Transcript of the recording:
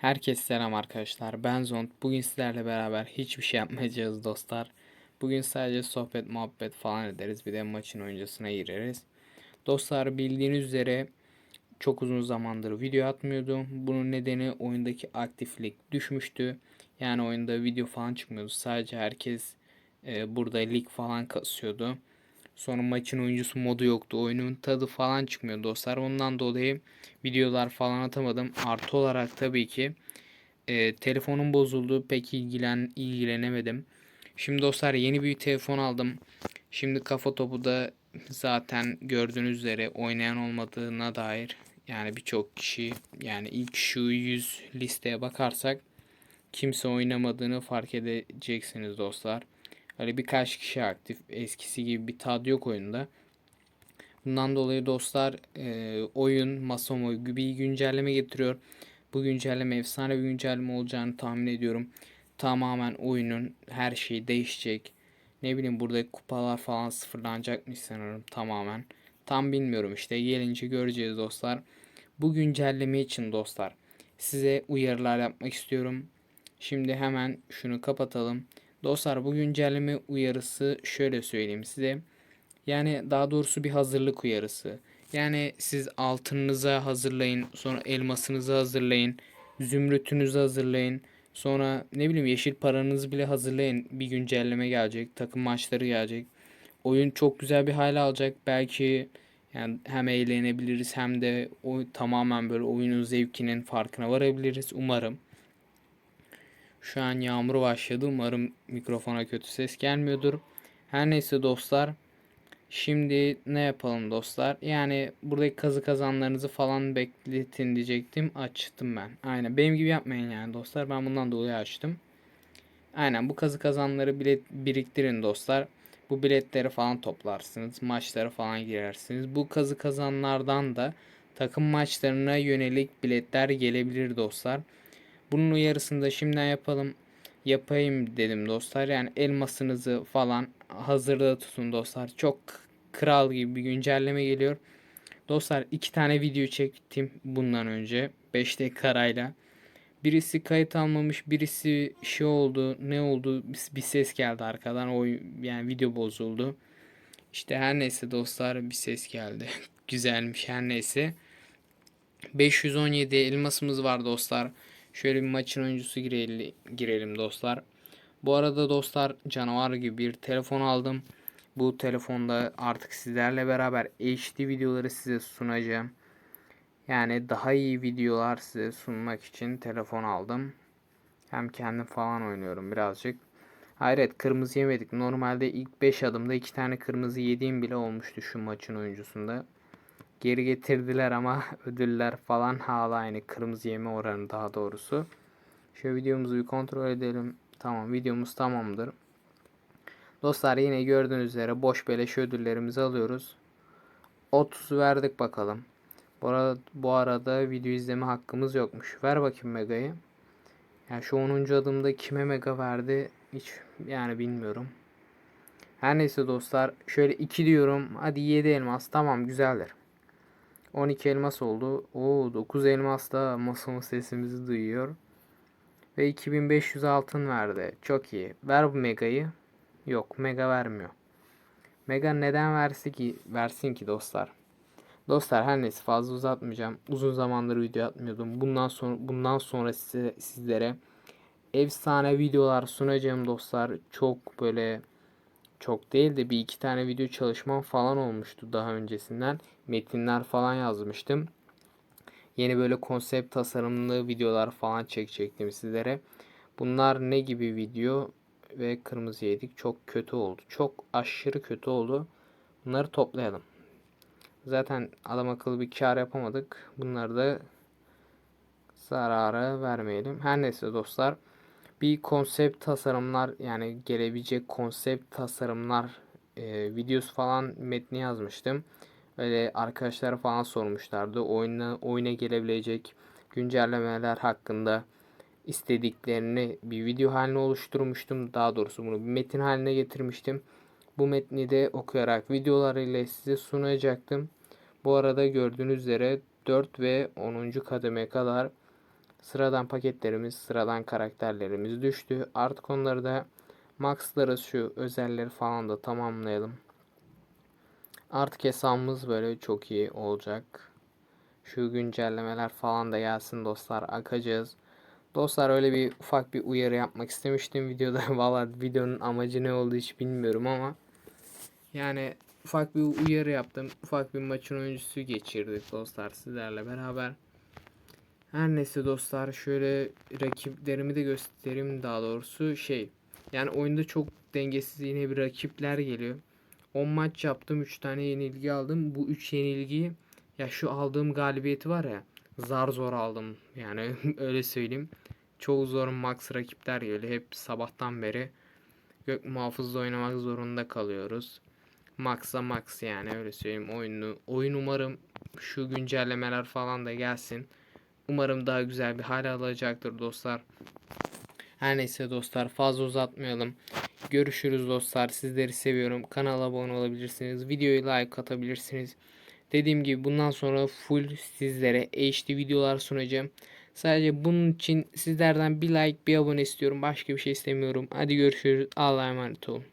Herkese selam arkadaşlar. Ben Zont. Bugün sizlerle beraber hiçbir şey yapmayacağız dostlar. Bugün sadece sohbet muhabbet falan ederiz. Bir de maçın oyuncusuna gireriz. Dostlar bildiğiniz üzere çok uzun zamandır video atmıyordum. Bunun nedeni oyundaki aktiflik düşmüştü. Yani oyunda video falan çıkmıyordu. Sadece herkes e, burada lig falan kasıyordu. Sonra maçın oyuncusu modu yoktu. Oyunun tadı falan çıkmıyor dostlar. Ondan dolayı videolar falan atamadım. Artı olarak tabii ki e, telefonum bozuldu. Pek ilgilen ilgilenemedim. Şimdi dostlar yeni bir telefon aldım. Şimdi kafa topu da zaten gördüğünüz üzere oynayan olmadığına dair yani birçok kişi yani ilk şu 100 listeye bakarsak kimse oynamadığını fark edeceksiniz dostlar. Öyle birkaç kişi aktif. Eskisi gibi bir tad yok oyunda. Bundan dolayı dostlar e, oyun Masomo bir güncelleme getiriyor. Bu güncelleme efsane bir güncelleme olacağını tahmin ediyorum. Tamamen oyunun her şeyi değişecek. Ne bileyim burada kupalar falan sıfırlanacakmış sanırım tamamen. Tam bilmiyorum işte gelince göreceğiz dostlar. Bu güncelleme için dostlar size uyarılar yapmak istiyorum. Şimdi hemen şunu kapatalım. Dostlar bu güncelleme uyarısı şöyle söyleyeyim size. Yani daha doğrusu bir hazırlık uyarısı. Yani siz altınınıza hazırlayın, sonra elmasınızı hazırlayın, zümrütünüzü hazırlayın. Sonra ne bileyim yeşil paranızı bile hazırlayın. Bir güncelleme gelecek, takım maçları gelecek. Oyun çok güzel bir hale alacak. Belki yani hem eğlenebiliriz hem de o tamamen böyle oyunun zevkinin farkına varabiliriz umarım. Şu an yağmur başladı. Umarım mikrofona kötü ses gelmiyordur. Her neyse dostlar. Şimdi ne yapalım dostlar? Yani buradaki kazı kazanlarınızı falan bekletin diyecektim. Açtım ben. Aynen benim gibi yapmayın yani dostlar. Ben bundan dolayı açtım. Aynen bu kazı kazanları bilet biriktirin dostlar. Bu biletleri falan toplarsınız. Maçlara falan girersiniz. Bu kazı kazanlardan da takım maçlarına yönelik biletler gelebilir dostlar. Bunun uyarısını şimdiden yapalım. Yapayım dedim dostlar. Yani elmasınızı falan hazırda tutun dostlar. Çok kral gibi bir güncelleme geliyor. Dostlar iki tane video çektim bundan önce. 5 dakika arayla. Birisi kayıt almamış, birisi şey oldu, ne oldu? Bir ses geldi arkadan. O yani video bozuldu. İşte her neyse dostlar bir ses geldi. Güzelmiş her neyse. 517 elmasımız var dostlar. Şöyle bir maçın oyuncusu girelim, girelim dostlar. Bu arada dostlar canavar gibi bir telefon aldım. Bu telefonda artık sizlerle beraber HD videoları size sunacağım. Yani daha iyi videolar size sunmak için telefon aldım. Hem kendim falan oynuyorum birazcık. Hayret kırmızı yemedik. Normalde ilk 5 adımda 2 tane kırmızı yediğim bile olmuştu şu maçın oyuncusunda. Geri getirdiler ama ödüller falan hala aynı. Kırmızı yeme oranı daha doğrusu. Şu videomuzu bir kontrol edelim. Tamam videomuz tamamdır. Dostlar yine gördüğünüz üzere boş beleş ödüllerimizi alıyoruz. 30 verdik bakalım. Bu arada, bu arada video izleme hakkımız yokmuş. Ver bakayım Mega'yı. Yani şu 10. adımda kime Mega verdi hiç yani bilmiyorum. Her neyse dostlar şöyle 2 diyorum. Hadi 7 elmas tamam güzeldir. 12 elmas oldu. Oo 9 elmas da masamın sesimizi duyuyor. Ve 2500 altın verdi. Çok iyi. Ver bu megayı. Yok mega vermiyor. Mega neden versin ki, versin ki dostlar? Dostlar her neyse fazla uzatmayacağım. Uzun zamandır video atmıyordum. Bundan sonra bundan sonra size, sizlere efsane videolar sunacağım dostlar. Çok böyle çok değil de bir iki tane video çalışmam falan olmuştu daha öncesinden. Metinler falan yazmıştım. Yeni böyle konsept tasarımlı videolar falan çekecektim sizlere. Bunlar ne gibi video ve kırmızı yedik. Çok kötü oldu. Çok aşırı kötü oldu. Bunları toplayalım. Zaten adam akıllı bir kar yapamadık. Bunları da zarara vermeyelim. Her neyse dostlar bir konsept tasarımlar yani gelebilecek konsept tasarımlar e, videosu falan metni yazmıştım. Öyle arkadaşlar falan sormuşlardı. Oyuna, oyuna gelebilecek güncellemeler hakkında istediklerini bir video haline oluşturmuştum. Daha doğrusu bunu bir metin haline getirmiştim. Bu metni de okuyarak videolarıyla size sunacaktım. Bu arada gördüğünüz üzere 4 ve 10. kademe kadar Sıradan paketlerimiz, sıradan karakterlerimiz düştü. Artık onları da maxlarız şu özelleri falan da tamamlayalım. Artık hesabımız böyle çok iyi olacak. Şu güncellemeler falan da gelsin dostlar. Akacağız. Dostlar öyle bir ufak bir uyarı yapmak istemiştim videoda. Valla videonun amacı ne olduğu hiç bilmiyorum ama yani ufak bir uyarı yaptım. Ufak bir maçın oyuncusu geçirdik dostlar sizlerle beraber. Her neyse dostlar şöyle rakiplerimi de göstereyim daha doğrusu şey. Yani oyunda çok dengesiz yine bir rakipler geliyor. 10 maç yaptım 3 tane yenilgi aldım. Bu 3 yenilgiyi ya şu aldığım galibiyeti var ya zar zor aldım. Yani öyle söyleyeyim. Çoğu zor max rakipler geliyor. Hep sabahtan beri gök muhafızda oynamak zorunda kalıyoruz. Max'a max yani öyle söyleyeyim oyunu. Oyun umarım şu güncellemeler falan da gelsin. Umarım daha güzel bir hal alacaktır dostlar. Her neyse dostlar fazla uzatmayalım. Görüşürüz dostlar. Sizleri seviyorum. Kanala abone olabilirsiniz. Videoyu like atabilirsiniz. Dediğim gibi bundan sonra full sizlere HD videolar sunacağım. Sadece bunun için sizlerden bir like bir abone istiyorum. Başka bir şey istemiyorum. Hadi görüşürüz. Allah'a emanet olun.